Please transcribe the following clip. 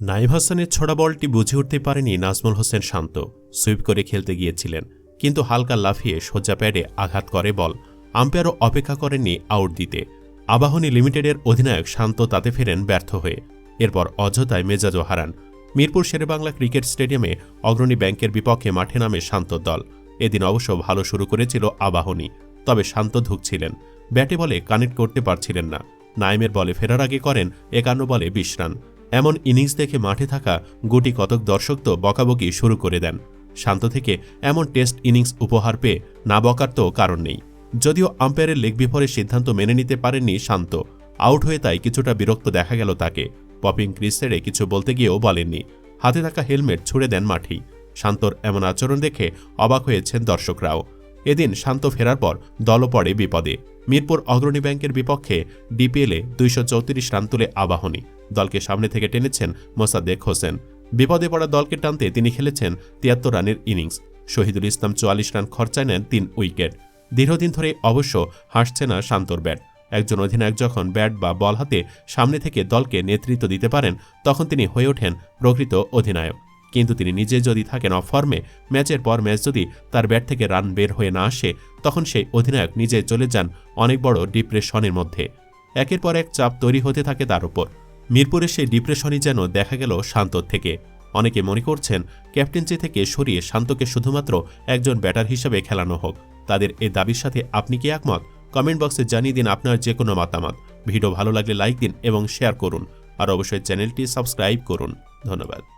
নাইম হাসানের ছোড়া বলটি বুঝে উঠতে পারেনি নাজমুল হোসেন শান্ত। সুইপ করে খেলতে গিয়েছিলেন, কিন্তু হালকা লাফিয়ে সোজা প্যাডে আঘাত করে বল। আম্পায়ারও অপেক্ষা করেননি আউট দিতে। আবাহনী লিমিটেডের অধিনায়ক শান্ত তাতে ফেরেন ব্যর্থ হয়ে। এরপর অযথায় মেজাজও হারান। মিরপুর শেরেবাংলা ক্রিকেট স্টেডিয়ামে অগ্রণী ব্যাংকের বিপক্ষে মাঠে নামে শান্ত দল। এদিন অবশ্য ভালো শুরু করেছিল আবাহনী, তবে শান্ত ধুকছিলেন। ব্যাটে বলে কানেক্ট করতে পারছিলেন না। নাইমের বলে ফেরার আগে করেন একান্ন বলে বিশ রান। এমন ইনিংস দেখে মাঠে থাকা গুটি কতক দর্শক তো বকাবকি শুরু করে দেন। শান্ত থেকে এমন টেস্ট ইনিংস উপহার পেয়ে না বকার তো কারণ নেই। যদিও আম্পায়ারের লেগ বিফোরের সিদ্ধান্ত মেনে নিতে পারেননি শান্ত। আউট হয়ে তাই কিছুটা বিরক্ত দেখা গেল তাকে। পপিং ক্রিজ ছেড়ে কিছু বলতে গিয়েও বলেননি। হাতে থাকা হেলমেট ছুড়ে দেন মাঠেই। শান্তর এমন আচরণ দেখে অবাক হয়েছেন দর্শকরাও। এদিন শান্ত ফেরার পর দলও পড়ে বিপদে। মিরপুর অগ্রণী ব্যাংকের বিপক্ষে ডিপিএলে দুইশো চৌত্রিশ রান তুলে আবাহনী। দলকে সামনে থেকে টেনেছেন মোসাদ্দেক হোসেন। বিপদে পড়া দলকে টানতে তিনি খেলেছেন তিয়াত্তর রানের ইনিংস। শহীদুল ইসলাম চুয়াল্লিশ রান খরচায় নেন তিন উইকেট। দীর্ঘদিন ধরে অবশ্য হাসছে না শান্তর ব্যাট। একজন অধিনায়ক যখন ব্যাট বা বল হাতে সামনে থেকে দলকে নেতৃত্ব দিতে পারেন, তখন তিনি হয়ে ওঠেন প্রকৃত অধিনায়ক। কিন্তু তিনি নিজে যদি থাকেন অফ ফর্মে ম্যাচের পর ম্যাচ যদি তার ব্যাট থেকে রান বের হয়ে না আসে, তখন সেই অধিনায়ক নিজে চলে যান অনেক বড় ডিপ্রেশনের মধ্যে। একের পর এক চাপ তৈরি হতে থাকে তার উপর। মিরপুরের সেই ডিপ্রেশনই যেন দেখা গেল শান্তর থেকে। অনেকে মনে করছেন, ক্যাপ্টেন্সি থেকে সরিয়ে শান্তকে শুধুমাত্র একজন ব্যাটার হিসেবে খেলানো হোক। তাদের এই দাবির সাথে আপনি কি একমত? কমেন্ট বক্সে জানিয়ে দিন আপনার যে কোনো মতামত। ভিডিও ভালো লাগলে লাইক দিন এবং শেয়ার করুন। আর অবশ্যই চ্যানেলটি সাবস্ক্রাইব করুন। ধন্যবাদ।